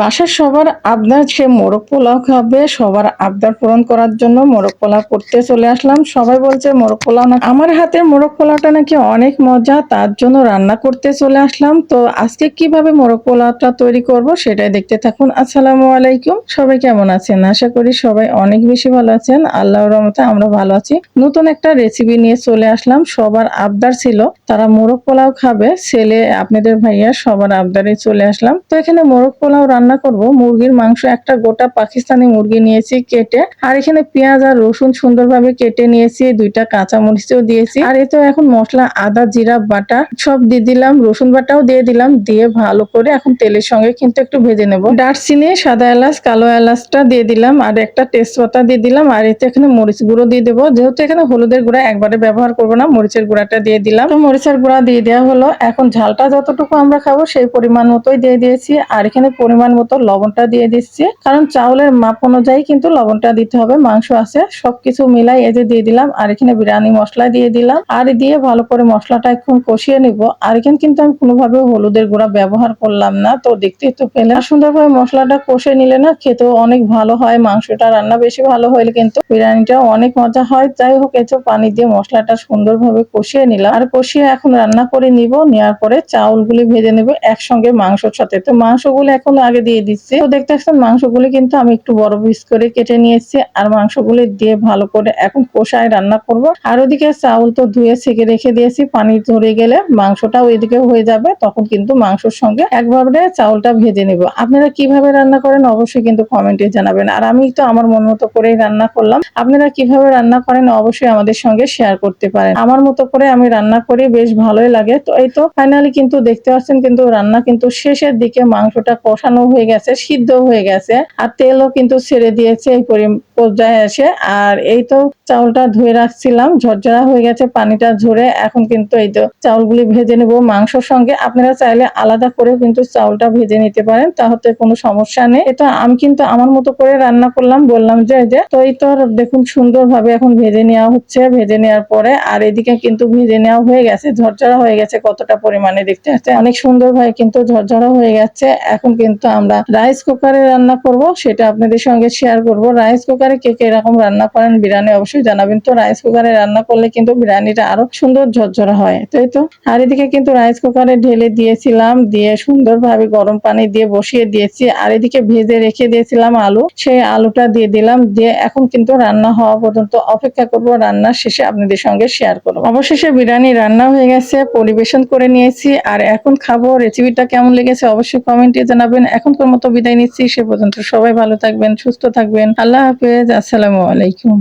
বাসার সবার আবদার সে মোরগ পোলাও খাবে, সবার আবদার পূরণ করার জন্য মোরগ পোলাও করতে চলে আসলাম। সবাই বলছে মোরগ পোলাও না। আমার হাতের মোরগ পোলাওটা নাকি অনেক মজা, তার জন্য রান্না করতে চলে আসলাম। তো আজকে কীভাবে মোরগ পোলাওটা তৈরি করব সেটাই দেখতে থাকুন। আসসালামু আলাইকুম। সবাই কেমন আছেন? আশা করি সবাই অনেক বেশি ভালো আছেন। আল্লাহর রহমতে আমরা ভালো আছি। নতুন একটা রেসিপি নিয়ে চলে আসলাম। সবার আবদার ছিল, তারা মোরগ পোলাও খাবে। ছেলে, আপনাদের ভাইয়া সবার আবদারে চলে আসলাম। তো এখানে মোরগ পোলাও রান্না করব। মুরগির মাংস একটা গোটা পাকিস্তানি মুরগি নিয়েছি কেটে, আর এখানে পেঁয়াজ আর রসুন সুন্দরভাবে কেটে নিয়েছি, দুইটা কাঁচা মরিচও দিয়েছি। আর এতে এখন মশলা, আদা, জিরা, বাটা সব দিয়ে দিলাম, রসুন বাটাও দিয়ে দিলাম, দিয়ে ভালো করে এখন তেলের সঙ্গে কিন্তু একটু ভেজে নেব। দারচিনি, সাদা এলাচ, কালো এলাচটা দিয়ে দিলাম, আর একটা তেজপাতা দিয়ে দিলাম, আর এতে এখানে মরিচ গুঁড়ো দিয়ে দেবো। যেহেতু এখানে হলুদের গুঁড়া একবারে ব্যবহার করব না, মরিচের গুঁড়াটা দিয়ে দিলাম। তো মরিচের গুঁড়া দিয়ে দেওয়া হলো। এখন ঝালটা যতটুকু আমরা খাব সেই পরিমাণ মতোই দিয়ে দিয়েছি, আর এখানে পরিমাণ মতো লবণটা দিয়ে দিচ্ছি। কারণ চাউলের মাপ অনুযায়ী কিন্তু লবণটা দিতে হবে, মাংস আছে, সবকিছু মিলাই এই যে দিয়ে দিলাম, আর এখানে বিরিয়ানি মশলা দিয়ে দিলাম। আর দিয়ে ভালো করে মশলাটা এখন কষিয়ে নিব। আর এখানে কিন্তু আমি কোনোভাবে হলুদের গুঁড়া ব্যবহার করলাম না। তো দেখতে তো পেলে সুন্দরভাবে মশলাটা কষে নিলে না খেতেও অনেক ভালো হয়, মাংসটা রান্না বেশি ভালো হলে কিন্তু বিরিয়ানিটা অনেক মজা হয়। যাই হোক, এই পানি দিয়ে মশলাটা সুন্দরভাবে কষিয়ে নিলাম। আর কষিয়ে এখন রান্না করে নিব, নেওয়ার পরে চাউলগুলি ভেজে নেব একসঙ্গে মাংসর সাথে। তো মাংসগুলো এখন আগে দিয়ে দিচ্ছি। তো দেখতে পাচ্ছেন, মাংসগুলি কিন্তু আমি একটু বড় পিস করে কেটে নিয়েছি আর মাংসগুলি দিয়ে ভালো করে এখন কষায় রান্না করব। আর ওদিকে চাউল তো ধুয়ে ছেঁকে রেখে দিয়েছি, পানি ধরে গেলে মাংসটাও এদিকে হয়ে যাবে, তখন কিন্তু মাংসর সঙ্গে একভাবে চাউলটা ভেজে নেব। আপনারা কীভাবে রান্না করেন অবশ্যই কিন্তু কমেন্টে জানাবেন। আর আমি তো আমার মন মতো করেই রান্না করলাম। আপনারা কীভাবে রান্না করেন অবশ্যই আমাদের সঙ্গে শেয়ার করতে পারেন। আমার মতো করে আমি রান্না করি, বেশ ভালোই লাগে। তো এই তো ফাইনালি কিন্তু দেখতে পাচ্ছেন কিন্তু রান্না কিন্তু শেষের দিকে মাংসটা কষানো হয়ে গেছে সিদ্ধ হয়ে গেছে। আর তেলও কিন্তু ছেড়ে দিয়েছে এই পরি- পর্যায়ে এসে। আর এই তো চাউলটা ধুয়ে রাখছিলাম, ঝরঝরা হয়ে গেছে পানিটা ঝরে। এখন কিন্তু এই তো চাউলগুলি ভেজে নেব মাংসর সঙ্গে। আপনারা চাইলে আলাদা করেও কিন্তু চাউলটা ভেজে নিতে পারেন, তাহলে কোনো সমস্যা নেই। এটা আমি কিন্তু আমার মতো করে রান্না করলাম, বললাম যে, এই যে, তো এই তো দেখুন সুন্দরভাবে এখন ভেজে নেওয়া হচ্ছে। ভেজে নেওয়ার পরে আর এদিকে কিন্তু ভেজে নেওয়া হয়ে গেছে, ঝরঝরা হয়ে গেছে কতটা পরিমাণে দেখতে পাচ্ছে অনেক সুন্দরভাবে কিন্তু ঝরঝরা হয়ে গেছে। এখন কিন্তু আমরা রাইস কুকারে রান্না করব, সেটা আপনাদের সঙ্গে শেয়ার করব। রাইস কুকারে কে কে এরকম রান্না করেন বিরিয়ানি অবশ্যই জানাবেন। তো রাইস কুকারে রান্না করলে কিন্তু বিরিয়ানিটা আরও সুন্দর ঝরঝরা হয়, তাই তো? আর এদিকে কিন্তু রাইস কুকারে ঢেলে দিয়েছিলাম, দিয়ে সুন্দরভাবে গরম পানি দিয়ে বসিয়ে দিয়েছি। আর এদিকে ভেজে রেখে দিয়েছিলাম আলু, সেই আলুটা দিয়ে দিলাম, দিয়ে এখন কিন্তু রান্না হওয়া পর্যন্ত অপেক্ষা করব রান্নার শেষে আপনাদের সঙ্গে শেয়ার করব। অবশেষে বিরিয়ানি রান্না হয়ে গেছে, পরিবেশন করে নিয়েছি, আর এখন খাব রেসিপিটা কেমন লেগেছে অবশ্যই কমেন্টে জানাবেন। এখনকার মতো বিদায় নিচ্ছি, সে পর্যন্ত সবাই ভালো থাকবেন, সুস্থ থাকবেন। আল্লাহ হাফেজ, আসসালামু আলাইকুম।